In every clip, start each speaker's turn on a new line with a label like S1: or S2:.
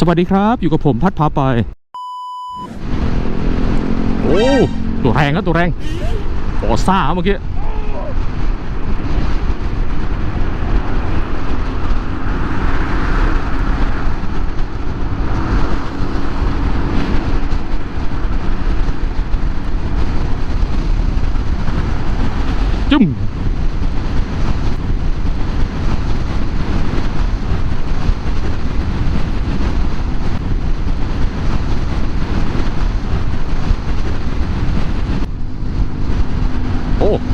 S1: สวัสดีครับ อยู่กับผมพัดพาไป โอ้ตัวแรงครับตัวแรงโอซ่าเมื่อกี้จุ่ม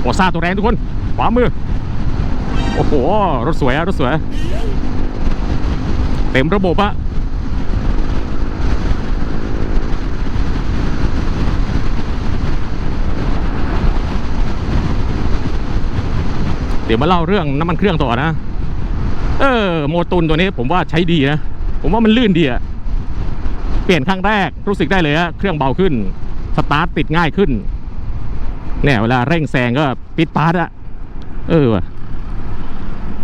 S1: โอซ่าตัวแรงทุกคนขวามือ โอ้โห รถสวยอะรถสวย เต็มระบบอะเดี๋ยวมาเล่าเรื่องน้ำมันเครื่องต่อนะ เออ โมตุนตัวนี้ผมว่าใช้ดีนะ ผมว่ามันลื่นดีอะเปลี่ยนครั้งแรกรู้สึกได้เลยอะเครื่องเบาขึ้น สตาร์ทติดง่ายขึ้น เนี่ยเวลาเร่งแซงก็ปิดปาร์ตอะเออว่ะ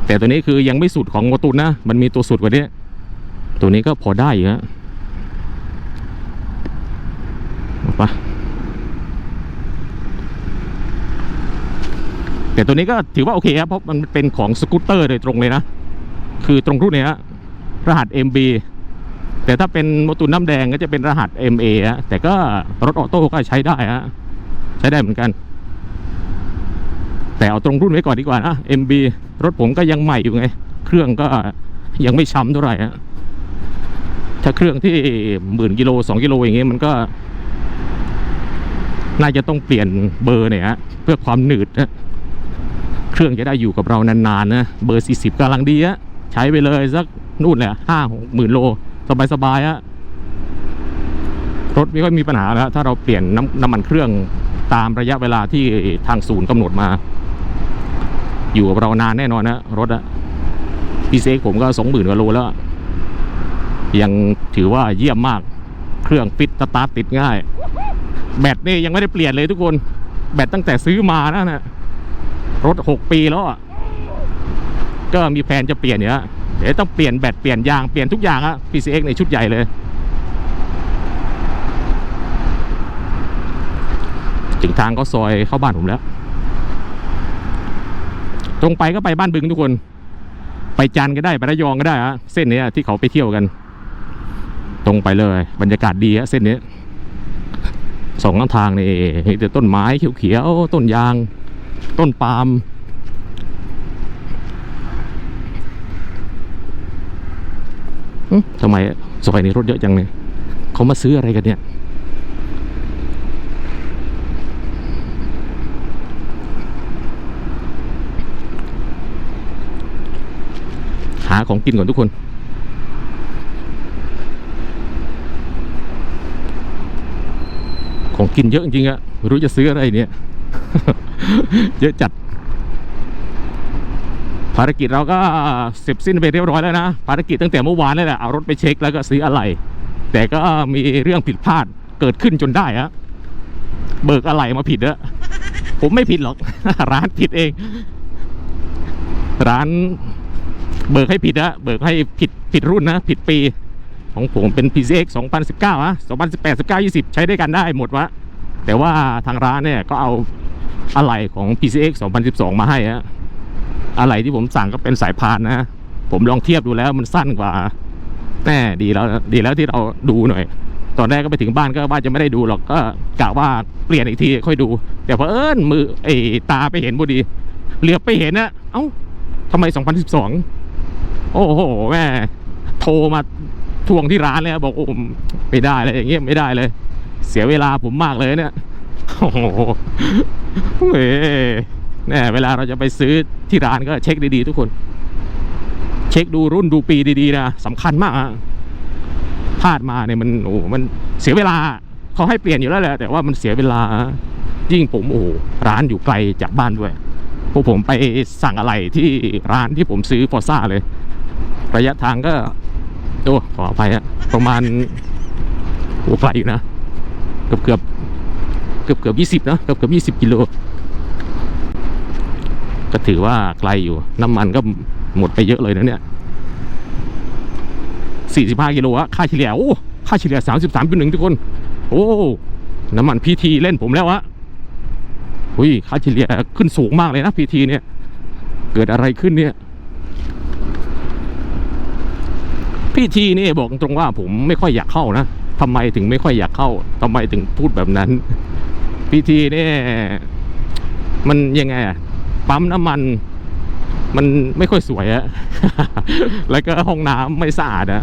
S1: แต่ตัวนี้คือยังไม่สุดของโมตุนนะ มันมีตัวสุดกว่านี้ ตัวนี้ก็พอได้อยู่ฮะปะแต่ตัวนี้ก็ถือว่าโอเคครับเพราะมันเป็นของสกูตเตอร์โดยตรงเลยนะ คือตรงรุ่นนี้ยรหัส MB แต่ถ้าเป็นโมตุนน้ำแดงก็จะเป็นรหัส MA ฮะแต่ก็รถออโต้ก็ใช้ได้ฮะใช้ได้เหมือนกัน แต่เอาตรงรุ่นไว้ก่อนดีกว่านะ MB รถผมก็ยังใหม่อยู่ไง เครื่องก็ยังไม่ช้ำเท่าไหร่ฮะถ้าเครื่องที่หมื่นกิโลสองกิโลอย่างเงี้ยมันก็ น่าจะต้องเปลี่ยนเบอร์เนี่ยฮะเพื่อความหนืดนะเครื่องจะได้อยู่กับเรานานๆนะเบอร์ 40กำลังดีฮะใช้ไปเลยสักนู่นแหละห้าหกหมื่นโลสบายๆฮะรถไม่ค่อยมีปัญหาแล้วถ้าเราเปลี่ยนน้ำน้ำมันเครื่องตามระยะเวลาที่ทางศูนย์กำหนดมา อยู่กับเรานานแน่นอนนะรถอะพีเซ็กผมก็สองหมื่นกว่าโลแล้ว ยังถือว่าเยี่ยมมาก เครื่องฟิตสตาร์ทติดง่าย แบตนี่ยังไม่ได้เปลี่ยนเลยทุกคน แบตตั้งแต่ซื้อมานะนะรถหกปีแล้วอะก็มีแผนจะเปลี่ยนเนี่ยเดี๋ยวต้องเปลี่ยนแบตเปลี่ยนยางเปลี่ยนทุกอย่างอะ PCX ในชุดใหญ่เลย ถึงทางก็ซอยเข้าบ้านผมแล้ว ตรงไปก็ไปบ้านบึงทุกคน ไปจันก็ได้ไประยองก็ได้ฮะเส้นเนี้ยที่เขาไปเที่ยวกัน ตรงไปเลย บรรยากาศดีฮะเส้นนี้สองข้างทางนี่มีแต่ต้นไม้เขียวๆต้นยาง ต้นปาล์มทำไมซอยนี้รถเยอะจังเนี่ยเขามาซื้ออะไรกันเนี่ยาของกินก่อนทุกคนของกินเยอะจริงๆอะรู้จะซื้ออะไรเนี่ย เยอะจัด ภารกิจเราก็เสร็จสิ้นไปเรียบร้อยแล้วนะ ภารกิจตั้งแต่เมื่อวานนี่แหละเอารถไปเช็คแล้วก็ซื้ออะไร แต่ก็มีเรื่องผิดพลาดเกิดขึ้นจนได้ฮะเบิกอะไรมาผิดอะผมไม่ผิดหรอก ร้านผิดเอง ร้าน เบิกให้ผิดนะเบิกให้ผิดผิดรุ่นนะ ผิดปี ของผมเป็น PCX 2019อะ2018 19 20 ใช้ได้กันได้หมดวะแต่ว่าทางร้านเนี่ยก็เอาอะไหล่ของ PCX 2012 มาให้อะอะไหล่ที่ผมสั่งก็เป็นสายพานนะผมลองเทียบดูแล้วมันสั้นกว่าแน่ดีแล้วดีแล้วที่เราดูหน่อย ตอนแรกก็ไปถึงบ้านก็ว่าจะไม่ได้ดูหรอกก็กะว่าเปลี่ยนอีกทีค่อยดู แต่พอเอิญมือไอ้ตาไปเห็นพอดีเหลือไปเห็นนะเอ้าทำไม 2012 โอ้โหแม่โทรมาทวงที่ร้านเลยครับบอกโอ้ไม่ได้เลยอย่างเงี้ยไม่ได้เลย เสียเวลาผมมากเลยเนี่ยโอ้โหเว้ยแน่เวลาเราจะไปซื้อที่ร้านก็เช็คดีๆทุกคน เช็คดูรุ่นดูปีดีๆนะสำคัญมากอะพลาดมาเนี่ยมันโอ้มันเสียเวลาเขาให้เปลี่ยนอยู่แล้วแหละแต่ว่ามันเสียเวลา ยิ่งผมโอ้โหร้านอยู่ไกลจากบ้านด้วยพวกผมไปสั่งอะไรที่ร้านที่ผมซื้อฟอร์ซ่าเลย ระยะทางก็โอ้ขออภัยฮะประมาณโอ้ไกลอยู่นะเกือบเกือบเกือบเกือบยี่สิบนะเกือบเกือบยี่สิบกิโลก็ถือว่าไกลอยู่น้ำมันก็หมดไปเยอะเลยนะเนี่ย45กิโลอะค่าเฉลี่ยโอ้ค่าเฉลี่ย33.1ทุกคน โอ้น้ำมันพีทีเล่นผมแล้วอะอุ้ยค่าเฉลี่ยขึ้นสูงมากเลยนะพีทีเนี่ย เกิดอะไรขึ้นเนี่ย พีทีนี่บอกตรงว่าผมไม่ค่อยอยากเข้านะทำไมถึงไม่ค่อยอยากเข้าทำไมถึงพูดแบบนั้นพีทีนี่มันยังไงอะปั๊มน้ำมัน มันไม่ค่อยสวยอะแล้วก็ห้องน้ำไม่สะอาดอะ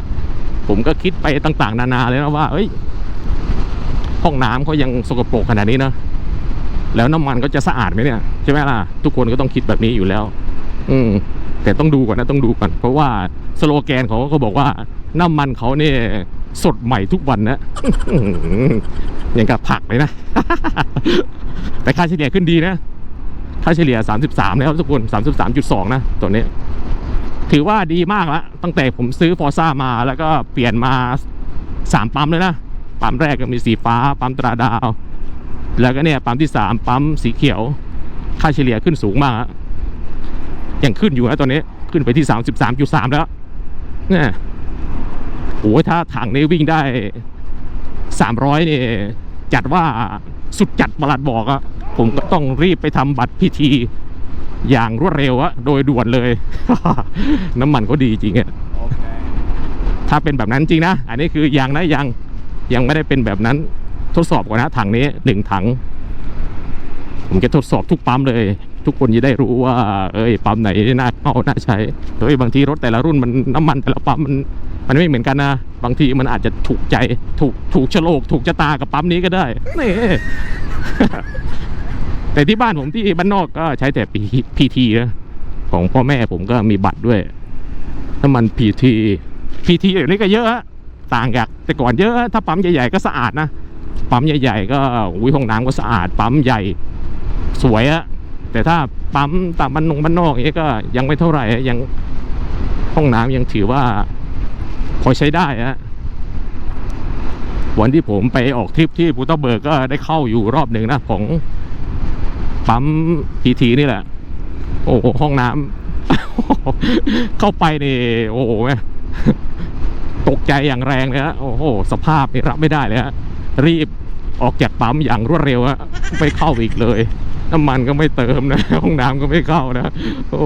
S1: ผมก็คิดไปต่าง ๆ นานาเลยนะว่า เอ้ย ห้องน้ำเขายังสกปรกขนาดนี้นะแล้วน้ำมันก็จะสะอาดไหมเนี่ยใช่ไหมล่ะทุกคนก็ต้องคิดแบบนี้อยู่แล้ว อืมแต่ต้องดูก่อนนะต้องดูก่อน เพราะว่าสโลแกนเขาก็บอกว่าน้ำมันเขาเนี่ยสดใหม่ทุกวันนะอย่างกับผักเลยนะ แต่ค่าเฉลี่ยขึ้นดีนะ ค่าเฉลี่ย 33 แล้วทุกคน 33.2 นะตัวนี้ ถือว่าดีมากละตั้งแต่ผมซื้อฟอร์ซ่ามาแล้วก็เปลี่ยนมา 3 ปั๊มเลยนะ ปั๊มแรกก็มีสีฟ้า ปั๊มตราดาว แล้วก็เนี่ยปั๊มที่ 3 ปั๊มสีเขียว ค่าเฉลี่ยขึ้นสูงมากะ ยังขึ้นอยู่นะตอนนี้ขึ้นไปที่ 33.3 แล้วเนี่ยโอ้ยถ้าถังนี้วิ่งได้ 300นี่จัดว่าสุดจัดประหลัดบอกอะผมก็ต้องรีบไปทำบัตรพิธีอย่างรวดเร็วอะโดยด่วนเลย น้ำมันก็ดีจริงอะถ้าเป็นแบบนั้นจริงนะ อันนี้คือยังนะยังยังไม่ได้เป็นแบบนั้นทดสอบก่อนนะถังนี้หนึ่งถัง ผมจะทดสอบทุกปั๊มเลย ทุกคนจะได้รู้ว่า เอ้ยปั๊มไหนน่าเข้าน่าใช้โดยบางทีรถแต่ละรุ่นมันน้ำมันแต่ละปั๊มมันมันไม่เหมือนกันนะ บางทีมันอาจจะถูกใจถูกถูกโฉลกถูกชะตากับปั๊มนี้ก็ได้นี่แต่ที่บ้านผมที่บ้านนอกก็ใช้แต่พีพีทีนะของพ่อแม่ผมก็มีบัตรด้วยน้ำมันพีทีพีทีเดี๋ยวนี้ก็เยอะต่างจากแต่ก่อนเยอะถ้าปั๊มใหญ่ๆก็สะอาดนะปั๊มใหญ่ๆก็อุ้ยห้องน้ำก็สะอาดปั๊มใหญ่ สวยอะ แต่ถ้าปั๊มตามบ้านนงบ้านนอกเนี้ก็ยังไม่เท่าไหร่ยังห้องน้ำยังถือว่าพอใช้ได้อะวันที่ผมไปออกทริปที่ปูตาเบิร์กก็ได้เข้าอยู่รอบหนึ่งนะของปั๊มพีทีนี่แหละ โอ้โหห้องน้ำเข้าไปนี่โอ้โหแม่ตกใจอย่างแรงเลยฮะโอ้โหสภาพนี่รับไม่ได้เลยฮะรีบออกจากปั๊มอย่างรวดเร็วฮะไม่เข้าอีกเลย น้ำมันก็ไม่เติมนะห้องน้ำก็ไม่เข้านะโอ้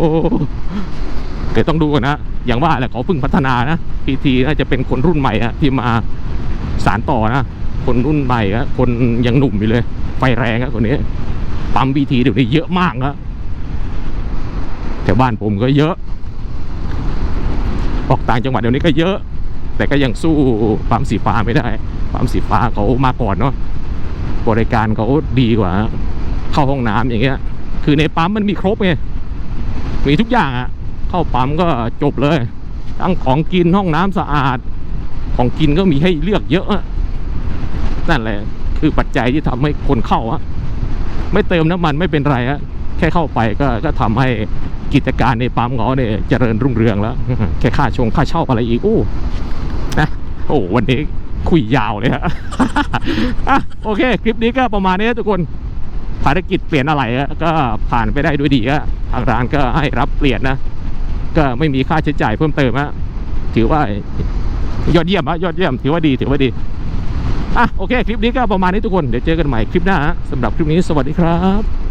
S1: เดี๋ยวต้องดูก่อนนะ อย่างว่าแหละเขาเพิ่งพัฒนานะพีทีน่าจะเป็นคนรุ่นใหม่อะที่มาสารต่อนะ คนรุ่นใหม่อะคนยังหนุ่มอยู่เลย ไฟแรงอะคนนี้ ปั๊มบีทีเดี๋ยวนี้เยอะมากนะแถวบ้านผมก็เยอะ ออกต่างจังหวัดเดี๋ยวนี้ก็เยอะ แต่ก็ยังสู้ปั๊มสีฟ้าไม่ได้ ปั๊มสีฟ้าเขามาก่อนเนาะบริการเขาดีกว่า เข้าห้องน้ำอย่างเงี้ย คือในปั๊มมันมีครบไงมีทุกอย่างอะเข้าปั๊มก็จบเลยทั้งของกินห้องน้ำสะอาด ของกินก็มีให้เลือกเยอะอะนั่นแหละคือปัจจัยที่ทำให้คนเข้าอะไม่เติมน้ำมันไม่เป็นไรฮะแค่เข้าไปก็ก็ทำให้กิจการในปั๊มเขาเนี่ยเจริญรุ่งเรืองแล้วแค่ค่าชงค่าเช่าอะไรอีกโอ้นะโอ้วันนี้คุยยาวเลยฮะอะโอเค คลิปนี้ก็ประมาณนี้ทุกคน ภารกิจเปลี่ยนอะไรก็ผ่านไปได้ด้วยดีก็ทางร้านก็ให้รับเปลี่ยนนะ ก็ไม่มีค่าใช้จ่ายเพิ่มเติมฮะถือว่ายอดเยี่ยมฮะยอดเยี่ยมถือว่าดีถือว่าดีอะโอเค คลิปนี้ก็ประมาณนี้ทุกคน เดี๋ยวเจอกันใหม่คลิปหน้าสำหรับคลิปนี้สวัสดีครับ